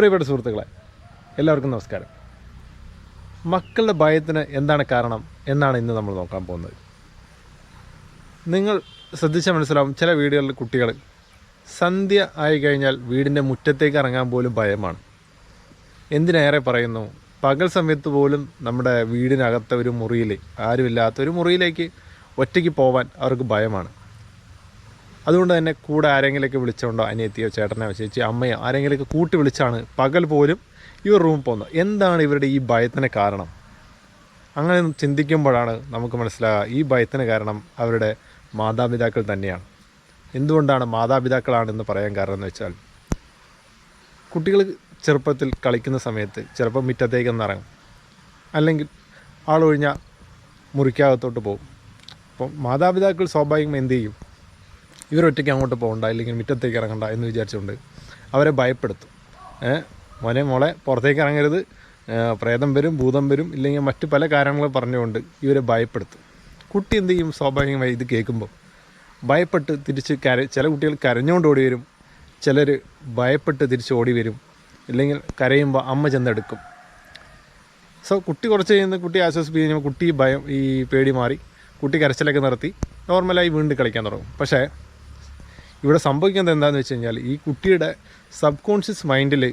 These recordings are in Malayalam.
പ്രിയപ്പെട്ട സുഹൃത്തുക്കളെ എല്ലാവർക്കും നമസ്കാരം. മക്കളുടെ ഭയത്തിന് എന്താണ് കാരണം എന്നാണ് ഇന്ന് നമ്മൾ നോക്കാൻ പോകുന്നത്. നിങ്ങൾ ശ്രദ്ധിച്ചാൽ മനസ്സിലാവും ചില വീടുകളിൽ കുട്ടികൾ സന്ധ്യ ആയി കഴിഞ്ഞാൽ വീടിന്റെ മുറ്റത്തേക്ക് ഇറങ്ങാൻ പോലും ഭയമാണ്. എന്തിനേറെ പറയുന്നു പകൽ സമയത്ത് പോലും നമ്മുടെ വീടിനകത്തെ ഒരു മുറിയിൽ ആരുമില്ലാത്ത ഒരു മുറിയിലേക്ക് ഒറ്റയ്ക്ക് പോവാൻ അവർക്ക് ഭയമാണ്. അതുകൊണ്ട് തന്നെ കൂടെ ആരെങ്കിലുമൊക്കെ വിളിച്ചുകൊണ്ടോ അനിയത്തിയോ ചേട്ടനോ ചേച്ചി അമ്മയോ ആരെങ്കിലുമൊക്കെ കൂട്ടി വിളിച്ചാണ് പകൽ പോലും ഇവർ റൂം പോകുന്നത്. എന്താണ് ഇവരുടെ ഈ ഭയത്തിന് കാരണം? അങ്ങനെ ചിന്തിക്കുമ്പോഴാണ് നമുക്ക് മനസ്സിലാകുക ഈ ഭയത്തിന് കാരണം അവരുടെ മാതാപിതാക്കൾ തന്നെയാണ്. എന്തുകൊണ്ടാണ് മാതാപിതാക്കളാണെന്ന് പറയാൻ കാരണം എന്ന് വെച്ചാൽ കുട്ടികൾ ചെറുപ്പത്തിൽ കളിക്കുന്ന സമയത്ത് ചിലപ്പോൾ മുറ്റത്തേക്കൊന്ന് ഇറങ്ങും അല്ലെങ്കിൽ ആളൊഴിഞ്ഞ മുറിക്കകത്തോട്ട് പോകും. അപ്പം മാതാപിതാക്കൾ സ്വാഭാവികം എന്ത് ചെയ്യും? ഇവരൊറ്റയ്ക്ക് അങ്ങോട്ട് പോകണ്ട അല്ലെങ്കിൽ മുറ്റത്തേക്ക് ഇറങ്ങണ്ട എന്ന് വിചാരിച്ചുകൊണ്ട് അവരെ ഭയപ്പെടുത്തും. ഏഹ് മോനെ മോളെ പുറത്തേക്ക് ഇറങ്ങരുത്. പ്രേതം വരും ഭൂതം വരും ഇല്ലെങ്കിൽ മറ്റ് പല കാര്യങ്ങളും പറഞ്ഞുകൊണ്ട് ഇവരെ ഭയപ്പെടുത്തും. കുട്ടി എന്ത് ചെയ്യും? സ്വാഭാവികമായി ഇത് കേൾക്കുമ്പോൾ ഭയപ്പെട്ട് തിരിച്ച് കര ചില കുട്ടികൾ കരഞ്ഞുകൊണ്ട് ഓടി വരും. ചിലർ ഭയപ്പെട്ട് തിരിച്ച് ഓടി വരും. ഇല്ലെങ്കിൽ കരയുമ്പോൾ അമ്മ ചെന്നെടുക്കും. സോ കുട്ടി കുറച്ച് കഴിയുന്ന കുട്ടി ആശ്വസിപ്പിച്ച് കഴിഞ്ഞാൽ കുട്ടി ഭയം ഈ പേടി മാറി. കുട്ടി കരച്ചിലൊക്കെ നിർത്തി. നോർമലായി വീണ്ടും കളിക്കാൻ തുടങ്ങും. പക്ഷേ ഇവിടെ സംഭവിക്കുന്നത് എന്താണെന്ന് വെച്ച് കഴിഞ്ഞാൽ ഈ കുട്ടിയുടെ സബ് കോൺഷ്യസ് മൈൻഡിൽ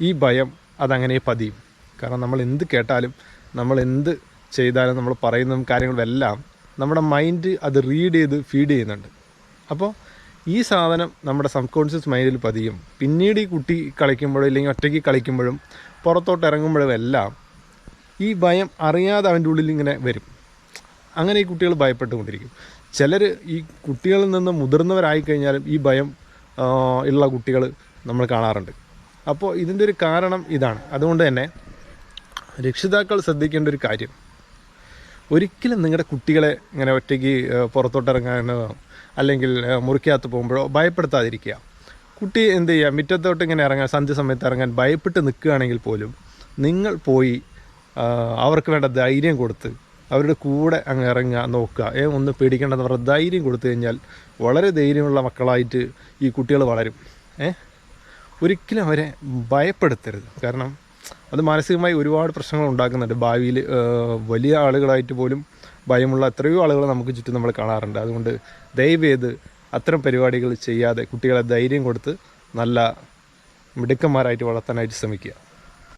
ഈ ഭയം അതങ്ങനെ പതിയും. കാരണം നമ്മൾ എന്ത് കേട്ടാലും നമ്മൾ എന്ത് ചെയ്താലും നമ്മൾ പറയുന്ന കാര്യങ്ങളെല്ലാം നമ്മുടെ മൈൻഡ് അത് റീഡ് ചെയ്ത് ഫീഡ് ചെയ്യുന്നുണ്ട്. അപ്പോൾ ഈ സാധനം നമ്മുടെ സബ് കോൺഷ്യസ് മൈൻഡിൽ പതിയും. പിന്നീട് ഈ കുട്ടി കളിക്കുമ്പോഴും ഇല്ലെങ്കിൽ ഒറ്റയ്ക്ക് കളിക്കുമ്പോഴും പുറത്തോട്ട് ഇറങ്ങുമ്പോഴും എല്ലാം ഈ ഭയം അറിയാതെ അവന്റെ ഉള്ളിൽ ഇങ്ങനെ വരും. അങ്ങനെ ഈ കുട്ടികൾ ഭയപ്പെട്ടുകൊണ്ടിരിക്കും. ചിലർ ഈ കുട്ടികളിൽ നിന്ന് മുതിർന്നവരായി കഴിഞ്ഞാലും ഈ ഭയം ഉള്ള കുട്ടികൾ നമ്മൾ കാണാറുണ്ട്. അപ്പോൾ ഇതിന്റെ ഒരു കാരണം ഇതാണ്. അതുകൊണ്ട് തന്നെ രക്ഷിതാക്കൾ ശ്രദ്ധിക്കേണ്ട ഒരു കാര്യം. ഒരിക്കലും നിങ്ങളുടെ കുട്ടികളെ ഇങ്ങനെ ഒറ്റയ്ക്ക് പുറത്തോട്ടിറങ്ങാനോ അല്ലെങ്കിൽ മുറിക്കകത്ത് പോകുമ്പോഴോ ഭയപ്പെടുത്താതിരിക്കുക. കുട്ടി എന്ത് ചെയ്യുക? മുറ്റത്തോട്ട് ഇങ്ങനെ ഇറങ്ങാൻ സന്ധ്യ സമയത്ത് ഇറങ്ങാൻ ഭയപ്പെട്ട് നിൽക്കുകയാണെങ്കിൽ പോലും നിങ്ങൾ പോയി അവർക്ക് വേണ്ട ധൈര്യം കൊടുത്ത് അവരുടെ കൂടെ അങ്ങ് ഇറങ്ങുക നോക്കുക. ഏ ഒന്ന് പേടിക്കേണ്ടെന്ന് പറഞ്ഞ ധൈര്യം കൊടുത്തു കഴിഞ്ഞാൽ വളരെ ധൈര്യമുള്ള മക്കളായിട്ട് ഈ കുട്ടികൾ വളരും. ഏ? ഒരിക്കലും അവരെ ഭയപ്പെടുത്തരുത്. കാരണം അത് മാനസികമായി ഒരുപാട് പ്രശ്നങ്ങൾ ഉണ്ടാക്കുന്നുണ്ട്. ഭാവിയിൽ വലിയ ആളുകളായിട്ട് പോലും ഭയമുള്ള എത്രയോ ആളുകൾ നമുക്ക് ചുറ്റും നമ്മൾ കാണാറുണ്ട്. അതുകൊണ്ട് ദയവേത് അത്തരം പരിപാടികൾ ചെയ്യാതെ കുട്ടികളെ ധൈര്യം കൊടുത്ത് നല്ല മിടുക്കന്മാരായിട്ട് വളർത്താനായിട്ട് ശ്രമിക്കുക.